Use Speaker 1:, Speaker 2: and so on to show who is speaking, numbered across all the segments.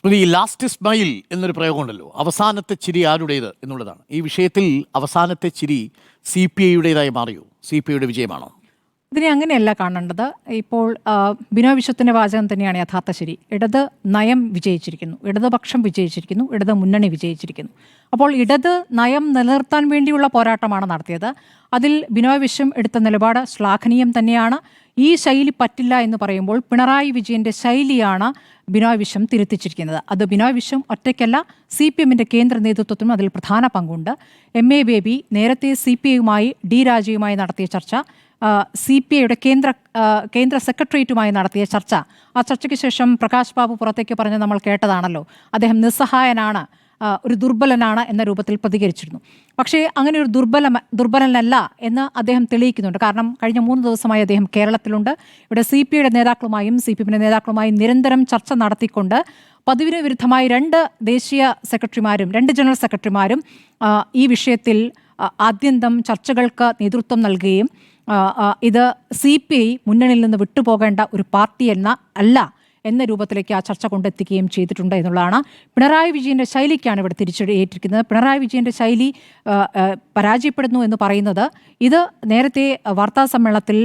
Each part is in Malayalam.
Speaker 1: സ്മൃതി ലാസ്റ്റ് സ്മൈൽ എന്നൊരു പ്രയോഗമുണ്ടല്ലോ. അവസാനത്തെ ചിരി ആരുടേത് എന്നുള്ളതാണ്. ഈ വിഷയത്തിൽ അവസാനത്തെ ചിരി സി പി ഐയുടേതായി മാറിയോ? സി പി ഐയുടെ വിജയമാണോ?
Speaker 2: ഇതിനെ അങ്ങനെയല്ല കാണേണ്ടത്. ഇപ്പോൾ ബിനോ വിശ്വത്തിന്റെ വാചകം തന്നെയാണ് യഥാർത്ഥ ശരി. ഇടത് നയം വിജയിച്ചിരിക്കുന്നു. ഇടതുപക്ഷം വിജയിച്ചിരിക്കുന്നു. ഇടത് മുന്നണി വിജയിച്ചിരിക്കുന്നു. അപ്പോൾ ഇടത് നയം നിലനിർത്താൻ വേണ്ടിയുള്ള പോരാട്ടമാണ് നടത്തിയത്. അതിൽ ബിനോ വിശ്വം എടുത്ത നിലപാട് ശ്ലാഘനീയം തന്നെയാണ്. ഈ ശൈലി പറ്റില്ല എന്ന് പറയുമ്പോൾ പിണറായി വിജയന്റെ ശൈലിയാണ് ബിനോയ് വിശ്വം തിരുത്തിച്ചിരിക്കുന്നത്. അത് ബിനോയ് വിശ്വം ഒറ്റയ്ക്കല്ല സി പി എമ്മിന്റെ കേന്ദ്ര നേതൃത്വത്തിനും അതിൽ പ്രധാന പങ്കുണ്ട്. എം എ ബേബി നേരത്തെ സി പി ഐയുമായി ഡി രാജയുമായി നടത്തിയ ചർച്ച സി പി ഐയുടെ കേന്ദ്ര കേന്ദ്ര സെക്രട്ടേറിയറ്റുമായി നടത്തിയ ചർച്ച. ആ ചർച്ചയ്ക്ക് ശേഷം പ്രകാശ് ബാബു പുറത്തേക്ക് പറഞ്ഞ് നമ്മൾ കേട്ടതാണല്ലോ. അദ്ദേഹം നിസ്സഹായനാണ് ഒരു ദുർബലനാണ് എന്ന രൂപത്തിൽ പ്രതികരിച്ചിരുന്നു. പക്ഷേ അങ്ങനെ ഒരു ദുർബല ദുർബലനല്ല എന്ന് അദ്ദേഹം തെളിയിക്കുന്നുണ്ട്. കാരണം കഴിഞ്ഞ മൂന്ന് ദിവസമായി അദ്ദേഹം കേരളത്തിലുണ്ട്. ഇവിടെ സി പി ഐയുടെ നേതാക്കളുമായും സി പി എമ്മിന്റെ നേതാക്കളുമായും നിരന്തരം ചർച്ച നടത്തിക്കൊണ്ട് പതിവിന് വിരുദ്ധമായി രണ്ട് ദേശീയ സെക്രട്ടറിമാരും രണ്ട് ജനറൽ സെക്രട്ടറിമാരും ഈ വിഷയത്തിൽ ആദ്യന്തം ചർച്ചകൾക്ക് നേതൃത്വം നൽകുകയും ഇത് സി പി ഐ മുന്നണിയിൽ നിന്ന് വിട്ടുപോകേണ്ട ഒരു പാർട്ടി എന്ന അല്ല എന്ന രൂപത്തിലേക്ക് ആ ചർച്ച കൊണ്ടെത്തിക്കുകയും ചെയ്തിട്ടുണ്ട് എന്നുള്ളതാണ്. പിണറായി വിജയന്റെ ശൈലിക്കാണ് ഇവിടെ തിരിച്ചടിയേറ്റിരിക്കുന്നത്. പിണറായി വിജയന്റെ ശൈലി പരാജയപ്പെടുന്നു എന്ന് പറയുന്നത് ഇത് നേരത്തെ വാർത്താ സമ്മേളനത്തിൽ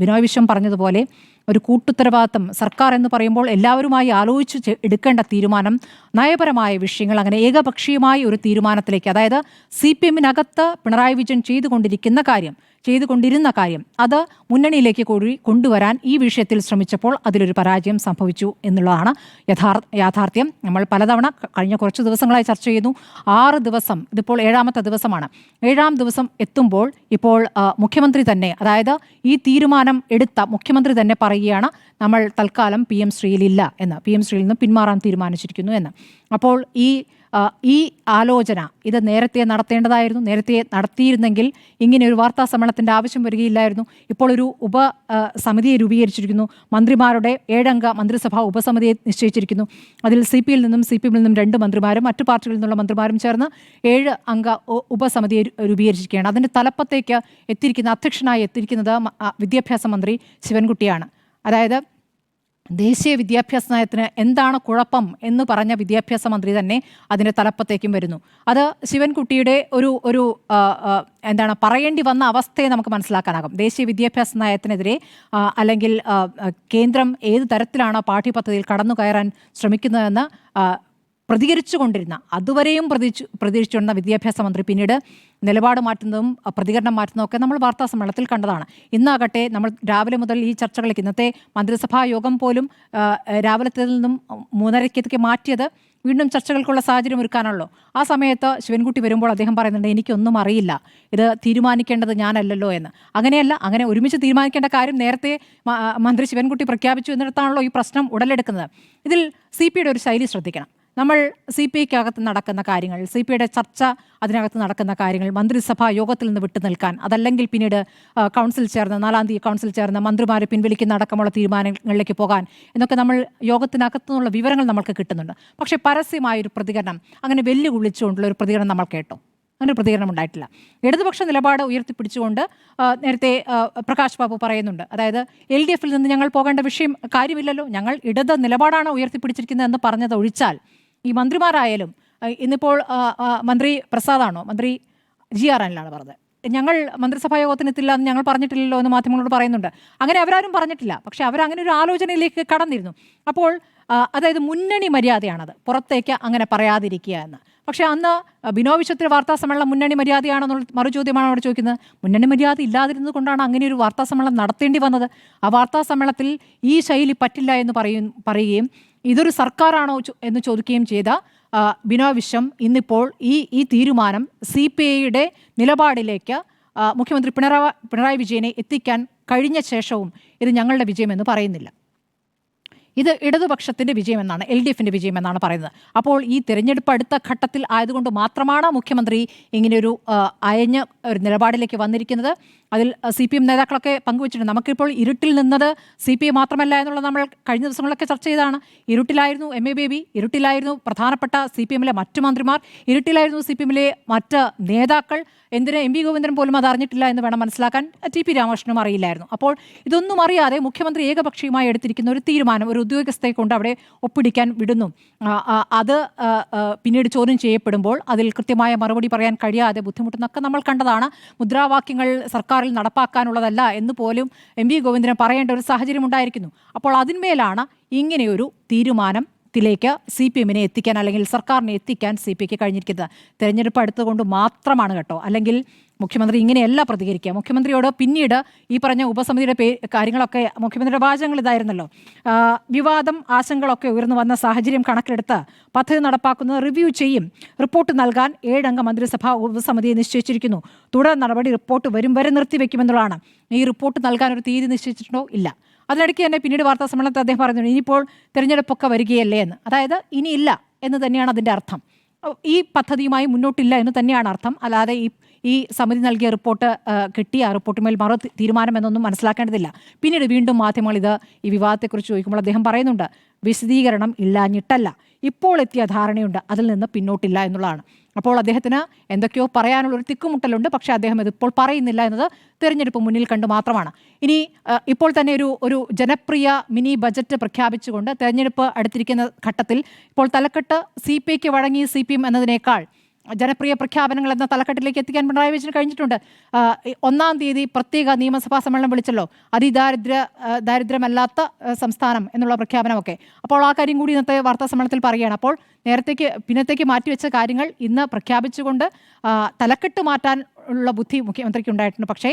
Speaker 2: ബിനോയ് വിശ്വം പറഞ്ഞതുപോലെ ഒരു കൂട്ടുത്തരവാദിത്തം സർക്കാർ എന്ന് പറയുമ്പോൾ എല്ലാവരുമായി ആലോചിച്ച് എടുക്കേണ്ട തീരുമാനം നയപരമായ വിഷയങ്ങൾ അങ്ങനെ ഏകപക്ഷീയമായ ഒരു തീരുമാനത്തിലേക്ക് അതായത് സി പി എമ്മിനകത്ത് പിണറായി വിജയൻ ചെയ്തുകൊണ്ടിരിക്കുന്ന കാര്യം ചെയ്തുകൊണ്ടിരുന്ന കാര്യം അത് മുന്നണിയിലേക്ക് കൂടി കൊണ്ടുവരാൻ ഈ വിഷയത്തിൽ ശ്രമിച്ചപ്പോൾ അതിലൊരു പരാജയം സംഭവിച്ചു എന്നുള്ളതാണ് യഥാർ യാഥാർത്ഥ്യം. നമ്മൾ പലതവണ കഴിഞ്ഞ കുറച്ച് ദിവസങ്ങളായി ചർച്ച ചെയ്യുന്നു. ആറ് ദിവസം ഇതിപ്പോൾ ഏഴാമത്തെ ദിവസമാണ്. ഏഴാം ദിവസം എത്തുമ്പോൾ ഇപ്പോൾ മുഖ്യമന്ത്രി തന്നെ അതായത് ഈ തീരുമാനം എടുത്ത മുഖ്യമന്ത്രി തന്നെ പറയുകയാണ് നമ്മൾ തൽക്കാലം പി എം ശ്രീയിലില്ല എന്ന്. പി എം ശ്രീയിൽ നിന്ന് പിന്മാറാൻ തീരുമാനിച്ചിരിക്കുന്നു എന്ന്. അപ്പോൾ ഈ ഈ ആലോചന ഇത് നേരത്തെ നടത്തേണ്ടതായിരുന്നു. നേരത്തെ നടത്തിയിരുന്നെങ്കിൽ ഇങ്ങനെ ഒരു വാർത്താ സമ്മേളനത്തിന്റെ ആവശ്യം വരികയില്ലായിരുന്നു. ഇപ്പോൾ ഒരു ഉപ സമിതിയെ രൂപീകരിച്ചിരിക്കുന്നു. മന്ത്രിമാരുടെ ഏഴംഗ മന്ത്രിസഭാ ഉപസമിതിയെ നിശ്ചയിച്ചിരിക്കുന്നു. അതിൽ സി പിയിൽ നിന്നും സി പി നിന്നും രണ്ട് മന്ത്രിമാരും മറ്റു പാർട്ടികളിൽ നിന്നുള്ള മന്ത്രിമാരും ചേർന്ന് ഏഴ് അംഗ ഉപസമിതിയെ രൂപീകരിച്ചിരിക്കുകയാണ്. അതിന്റെ തലപ്പത്തേക്ക് എത്തിയിരിക്കുന്ന അധ്യക്ഷനായി എത്തിയിരിക്കുന്നത് വിദ്യാഭ്യാസ മന്ത്രി ശിവൻകുട്ടിയാണ്. അതായത് ദേശീയ വിദ്യാഭ്യാസ നയത്തിന് എന്താണ് കുഴപ്പം എന്ന് പറഞ്ഞ വിദ്യാഭ്യാസ മന്ത്രി തന്നെ അതിന്റെ തലപ്പത്തേക്കും വരുന്നു. അത് ശിവൻകുട്ടിയുടെ ഒരു ഒരു എന്താണ് പറയേണ്ടി വന്ന അവസ്ഥയെ നമുക്ക് മനസ്സിലാക്കാനാകും. ദേശീയ വിദ്യാഭ്യാസ നയത്തിനെതിരെ അല്ലെങ്കിൽ കേന്ദ്രം ഏത് തരത്തിലാണ് പാഠ്യപദ്ധതിയിൽ കടന്നു കയറാൻ ശ്രമിക്കുന്നതെന്ന് പ്രതികരിച്ചു കൊണ്ടിരുന്ന അതുവരെയും പ്രതിച്ചു പ്രതികരിച്ചുകൊണ്ടിരുന്ന വിദ്യാഭ്യാസ മന്ത്രി പിന്നീട് നിലപാട് മാറ്റുന്നതും പ്രതികരണം മാറ്റുന്നതും ഒക്കെ നമ്മൾ വാർത്താ സമ്മേളനത്തിൽ കണ്ടതാണ്. ഇന്നാകട്ടെ നമ്മൾ രാവിലെ മുതൽ ഈ ചർച്ചകളിലേക്ക് ഇന്നത്തെ മന്ത്രിസഭാ യോഗം പോലും രാവിലത്തിൽ നിന്നും മൂന്നരയ്ക്കത്തേക്ക് മാറ്റിയത് വീണ്ടും ചർച്ചകൾക്കുള്ള സാഹചര്യം ഒരുക്കാനാണല്ലോ. ആ സമയത്ത് ശിവൻകുട്ടി വരുമ്പോൾ അദ്ദേഹം പറയുന്നുണ്ട് എനിക്കൊന്നും അറിയില്ല. ഇത് തീരുമാനിക്കേണ്ടത് ഞാനല്ലല്ലോ എന്ന്. അങ്ങനെയല്ല അങ്ങനെ ഒരുമിച്ച് തീരുമാനിക്കേണ്ട കാര്യം നേരത്തെ മന്ത്രി ശിവൻകുട്ടി പ്രഖ്യാപിച്ചു എന്നിടത്താണല്ലോ ഈ പ്രശ്നം ഉടലെടുക്കുന്നത്. ഇതിൽ സി പിയുടെ ഒരു ശൈലി ശ്രദ്ധിക്കണം. നമ്മൾ സി പി ഐക്കകത്ത് നടക്കുന്ന കാര്യങ്ങൾ സി പി ഐയുടെ ചർച്ച അതിനകത്ത് നടക്കുന്ന കാര്യങ്ങൾ മന്ത്രിസഭാ യോഗത്തിൽ നിന്ന് വിട്ടു നിൽക്കാൻ അതല്ലെങ്കിൽ പിന്നീട് കൗൺസിൽ ചേർന്ന് നാലാം തീയതി കൗൺസിൽ ചേർന്ന് മന്ത്രിമാരെ പിൻവലിക്കുന്ന അടക്കമുള്ള തീരുമാനങ്ങളിലേക്ക് പോകാൻ എന്നൊക്കെ നമ്മൾ യോഗത്തിനകത്തു നിന്നുള്ള വിവരങ്ങൾ നമുക്ക് കിട്ടുന്നുണ്ട്. പക്ഷേ പരസ്യമായൊരു പ്രതികരണം അങ്ങനെ വെല്ലുവിളിച്ചുകൊണ്ടുള്ള ഒരു പ്രതികരണം നമ്മൾ കേട്ടോ. അങ്ങനെ ഒരു പ്രതികരണം ഉണ്ടായിട്ടില്ല. ഇടതുപക്ഷ നിലപാട് ഉയർത്തിപ്പിടിച്ചുകൊണ്ട് നേരത്തെ പ്രകാശ് ബാബു പറയുന്നുണ്ട്. അതായത് എൽ ഡി എഫിൽ നിന്ന് ഞങ്ങൾ പോകേണ്ട വിഷയം കാര്യമില്ലല്ലോ ഞങ്ങൾ ഇടത് നിലപാടാണ് ഉയർത്തിപ്പിടിച്ചിരിക്കുന്നത് എന്ന് പറഞ്ഞത് ഒഴിച്ചാൽ ഈ മന്ത്രിമാരായാലും ഇന്നിപ്പോൾ മന്ത്രി പ്രസാദാണോ? മന്ത്രി ജി ആർ അനിലാണ് പറഞ്ഞത്. ഞങ്ങൾ മന്ത്രിസഭാ യോഗത്തിന് എത്തില്ല എന്ന് ഞങ്ങൾ പറഞ്ഞിട്ടില്ലല്ലോ എന്ന് മാധ്യമങ്ങളോട് പറയുന്നുണ്ട്. അങ്ങനെ അവരാരും പറഞ്ഞിട്ടില്ല. പക്ഷെ അവരങ്ങനെ ഒരു ആലോചനയിലേക്ക് കടന്നിരുന്നു. അപ്പോൾ അതായത് മുന്നണി മര്യാദയാണത്. പുറത്തേക്ക് അങ്ങനെ പറയാതിരിക്കുക എന്ന്. പക്ഷേ അന്ന് ബിനോ വിശ്വത്തിൽ വാർത്താ സമ്മേളനം മുന്നണി മര്യാദയാണെന്നുള്ള മറുചോദ്യമാണ് അവിടെ ചോദിക്കുന്നത്. മുന്നണി മര്യാദ ഇല്ലാതിരുന്നത് കൊണ്ടാണ് അങ്ങനെ ഒരു വാർത്താ സമ്മേളനം നടത്തേണ്ടി വന്നത്. ആ വാർത്താ സമ്മേളനത്തിൽ ഈ ശൈലി പറ്റില്ല എന്ന് പറയും പറയുകയും ഇതൊരു സർക്കാരാണോ എന്ന് ചോദിക്കുകയും ചെയ്ത ബിനോ വിശ്വം ഇന്നിപ്പോൾ ഈ ഈ തീരുമാനം സി പി ഐയുടെ നിലപാടിലേക്ക് മുഖ്യമന്ത്രി പിണറായി പിണറായി വിജയനെ എത്തിക്കാൻ കഴിഞ്ഞ ശേഷവും ഇത് ഞങ്ങളുടെ വിജയമെന്ന് പറയുന്നില്ല. ഇത് ഇടതുപക്ഷത്തിന്റെ വിജയമെന്നാണ് എൽ ഡി എഫിന്റെ വിജയമെന്നാണ് പറയുന്നത്. അപ്പോൾ ഈ തിരഞ്ഞെടുപ്പ് അടുത്ത ഘട്ടത്തിൽ ആയതുകൊണ്ട് മാത്രമാണ് മുഖ്യമന്ത്രി ഇങ്ങനെയൊരു അയഞ്ഞ ഒരു നിലപാടിലേക്ക് വന്നിരിക്കുന്നത്? അതിൽ സി പി എം നേതാക്കളൊക്കെ പങ്കുവച്ചിട്ടുണ്ട്. നമുക്കിപ്പോൾ ഇരുട്ടിൽ നിന്നത് സി പി എം മാത്രമല്ല എന്നുള്ളത് നമ്മൾ കഴിഞ്ഞ ദിവസങ്ങളിലൊക്കെ ചർച്ച ചെയ്താണ്. ഇരുട്ടിലായിരുന്നു എം എ ബേബി ഇരുട്ടിലായിരുന്നു പ്രധാനപ്പെട്ട സി പി എമ്മിലെ മറ്റു മന്ത്രിമാർ ഇരുട്ടിലായിരുന്നു സി പി എമ്മിലെ മറ്റ് നേതാക്കൾ. എന്തിന് എം വി ഗോവിന്ദൻ പോലും അത് അറിഞ്ഞിട്ടില്ല എന്ന് വേണം മനസ്സിലാക്കാൻ ടി പി രാമകൃഷ്ണനും അറിയില്ലായിരുന്നു. അപ്പോൾ ഇതൊന്നും അറിയാതെ മുഖ്യമന്ത്രി ഏകപക്ഷീയമായി എടുത്തിരിക്കുന്ന ഒരു തീരുമാനം ഒരു ഉദ്യോഗസ്ഥയെ കൊണ്ട് അവിടെ ഒപ്പിടിക്കാൻ വിടുന്നു. അത് പിന്നീട് ചോദ്യം ചെയ്യപ്പെടുമ്പോൾ അതിൽ കൃത്യമായ മറുപടി പറയാൻ കഴിയാതെ ബുദ്ധിമുട്ടുന്നൊക്കെ നമ്മൾ കണ്ടതാണ്. മുദ്രാവാക്യങ്ങൾ സർക്കാരിൽ നടപ്പാക്കാനുള്ളതല്ല എന്ന് പോലും എം വി ഗോവിന്ദന് പറയേണ്ട ഒരു സാഹചര്യം ഉണ്ടായിരിക്കുന്നു. അപ്പോൾ അതിന്മേലാണ് ഇങ്ങനെയൊരു തീരുമാനം ത്തിലേക്ക് സി പി എമ്മിനെ എത്തിക്കാൻ അല്ലെങ്കിൽ സർക്കാരിനെ എത്തിക്കാൻ സി പി ഐക്ക് കഴിഞ്ഞിരിക്കുന്നത്. തെരഞ്ഞെടുപ്പ് അടുത്തുകൊണ്ട് മാത്രമാണ് കേട്ടോ. അല്ലെങ്കിൽ മുഖ്യമന്ത്രി ഇങ്ങനെയല്ല പ്രതികരിക്കുക. മുഖ്യമന്ത്രിയോട് പിന്നീട് ഈ പറഞ്ഞ ഉപസമിതിയുടെ പേ കാര്യങ്ങളൊക്കെ മുഖ്യമന്ത്രിയുടെ വാചകങ്ങൾ ഇതായിരുന്നല്ലോ. വിവാദം ആശങ്കകളൊക്കെ ഉയർന്നു വന്ന സാഹചര്യം കണക്കിലെടുത്ത് പദ്ധതി നടപ്പാക്കുന്നത് റിവ്യൂ ചെയ്യും. റിപ്പോർട്ട് നൽകാൻ ഏഴംഗ മന്ത്രിസഭാ ഉപസമിതിയെ നിശ്ചയിച്ചിരിക്കുന്നു. തുടർ നടപടി റിപ്പോർട്ട് വരും വരെ നിർത്തിവെക്കുമെന്നുള്ളതാണ്. ഈ റിപ്പോർട്ട് നൽകാൻ ഒരു തീയതി നിശ്ചയിച്ചിട്ടുണ്ടോ? ഇല്ല. അതിനിടയ്ക്ക് തന്നെ പിന്നീട് വാർത്താ സമ്മേളനത്തിൽ അദ്ദേഹം പറഞ്ഞു ഇനിയിപ്പോൾ തിരഞ്ഞെടുപ്പൊക്കെ വരികയല്ലേ എന്ന്. അതായത് ഇനിയില്ല എന്ന് തന്നെയാണ് അതിന്റെ അർത്ഥം. ഈ പദ്ധതിയുമായി മുന്നോട്ടില്ല എന്ന് തന്നെയാണ് അർത്ഥം. അല്ലാതെ ഈ ഈ സമിതി നൽകിയ റിപ്പോർട്ട് കിട്ടി ആ റിപ്പോർട്ടുമേൽ മറു തീരുമാനമെന്നൊന്നും മനസ്സിലാക്കേണ്ടതില്ല. പിന്നീട് വീണ്ടും മാധ്യമങ്ങൾ ഇത് ഈ വിവാദത്തെക്കുറിച്ച് ചോദിക്കുമ്പോൾ അദ്ദേഹം പറയുന്നുണ്ട് വിശദീകരണം ഇല്ലാഞ്ഞിട്ടല്ല. ഇപ്പോൾ എത്തിയ ധാരണയുണ്ട് അതിൽ നിന്ന് പിന്നോട്ടില്ല എന്നുള്ളതാണ്. അപ്പോൾ അദ്ദേഹത്തിന് എന്തൊക്കെയോ പറയാനുള്ള ഒരു തിക്കുമുട്ടലുണ്ട് പക്ഷേ അദ്ദേഹം ഇത് ഇപ്പോൾ പറയുന്നില്ല എന്നത് തെരഞ്ഞെടുപ്പ് മുന്നിൽ കണ്ടു മാത്രമാണ്. ഇനി ഇപ്പോൾ തന്നെ ഒരു ഒരു ജനപ്രിയ മിനി ബജറ്റ് പ്രഖ്യാപിച്ചുകൊണ്ട് തെരഞ്ഞെടുപ്പ് അടുത്തിരിക്കുന്ന ഘട്ടത്തിൽ ഇപ്പോൾ തലക്കെട്ട് സി പി ഐക്ക് വഴങ്ങി സി പി എം എന്നതിനേക്കാൾ ജനപ്രിയ പ്രഖ്യാപനങ്ങൾ എന്ന തലക്കെട്ടിലേക്ക് എത്തിക്കാൻ പിണറായി വിജയൻ കഴിഞ്ഞിട്ടുണ്ട്. ഒന്നാം തീയതി പ്രത്യേക നിയമസഭാ സമ്മേളനം വിളിച്ചല്ലോ. അതിദാരിദ്ര്യ ദാരിദ്ര്യമല്ലാത്ത സംസ്ഥാനം എന്നുള്ള പ്രഖ്യാപനമൊക്കെ. അപ്പോൾ ആ കാര്യം കൂടി ഇന്നത്തെ വാർത്താ സമ്മേളനത്തിൽ പറയുകയാണ്. അപ്പോൾ നേരത്തേക്ക് പിന്നത്തേക്ക് മാറ്റിവെച്ച കാര്യങ്ങൾ ഇന്ന് പ്രഖ്യാപിച്ചുകൊണ്ട് തലക്കെട്ട് മാറ്റാൻ ഉള്ള ബുദ്ധി മുഖ്യമന്ത്രിക്ക് ഉണ്ടായിട്ടുണ്ട്. പക്ഷേ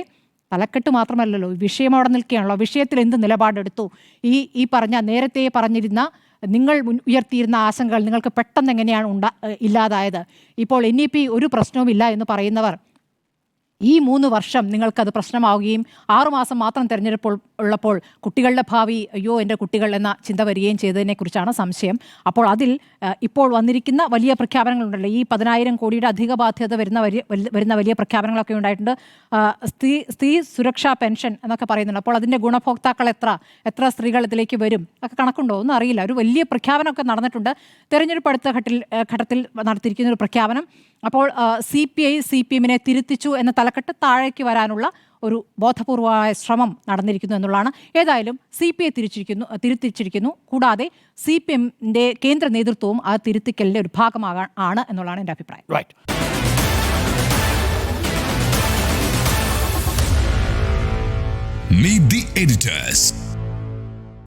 Speaker 2: തലക്കെട്ട് മാത്രമല്ലല്ലോ വിഷയം അവിടെ നിൽക്കുകയാണല്ലോ. വിഷയത്തിൽ എന്ത് നിലപാടെടുത്തു? ഈ ഈ പറഞ്ഞ നേരത്തെ പറഞ്ഞിരുന്ന നിങ്ങൾ ഉയർത്തിയിരുന്ന ആശങ്കകൾ നിങ്ങൾക്ക് പെട്ടെന്ന് എങ്ങനെയാണ് ഉണ്ടാ ഇല്ലാതായത്? ഇപ്പോൾ എൻ ഇ പി ഒരു പ്രശ്നവുമില്ല എന്ന് പറയുന്നവർ ഈ മൂന്ന് വർഷം നിങ്ങൾക്കത് പ്രശ്നമാവുകയും ആറുമാസം മാത്രം തിരഞ്ഞെടുപ്പ് ഉള്ളപ്പോൾ കുട്ടികളുടെ ഭാവി അയ്യോ എന്റെ കുട്ടികൾ എന്ന ചിന്ത വരികയും ചെയ്തതിനെക്കുറിച്ചാണ് സംശയം. അപ്പോൾ അതിൽ ഇപ്പോൾ വന്നിരിക്കുന്ന വലിയ പ്രഖ്യാപനങ്ങളുണ്ടല്ലോ. ഈ പതിനായിരം കോടിയുടെ അധിക ബാധ്യത വരുന്ന വലിയ വരുന്ന വലിയ പ്രഖ്യാപനങ്ങളൊക്കെ ഉണ്ടായിട്ടുണ്ട്. സ്ത്രീ സ്ത്രീ സുരക്ഷാ പെൻഷൻ എന്നൊക്കെ പറയുന്നുണ്ട്. അപ്പോൾ അതിന്റെ ഗുണഭോക്താക്കൾ എത്ര എത്ര സ്ത്രീകൾ ഇതിലേക്ക് വരും ഒക്കെ കണക്കുണ്ടോ? ഒന്നും അറിയില്ല. ഒരു വലിയ പ്രഖ്യാപനമൊക്കെ നടന്നിട്ടുണ്ട്. തെരഞ്ഞെടുപ്പ് അടുത്ത ഘട്ടത്തിൽ ഘട്ടത്തിൽ നടത്തിയിരിക്കുന്ന ഒരു പ്രഖ്യാപനം. അപ്പോൾ C P I C P എമ്മിനെ തിരുത്തിച്ചു എന്ന തലക്കെട്ട് താഴേക്ക് വരാനുള്ള ഒരു ബോധപൂർവമായ ശ്രമം നടന്നിരിക്കുന്നു എന്നുള്ളതാണ്. ഏതായാലും സി പി ഐ തിരിച്ചിരിക്കുന്നു തിരുത്തിച്ചിരിക്കുന്നു. കൂടാതെ സി പി എമ്മിന്റെ കേന്ദ്ര നേതൃത്വവും ആ തിരുത്തിക്കലിന്റെ ഒരു ഭാഗമാകാൻ ആണ് എന്നുള്ളതാണ് എന്റെ അഭിപ്രായം.
Speaker 1: Right
Speaker 3: Meet the editors.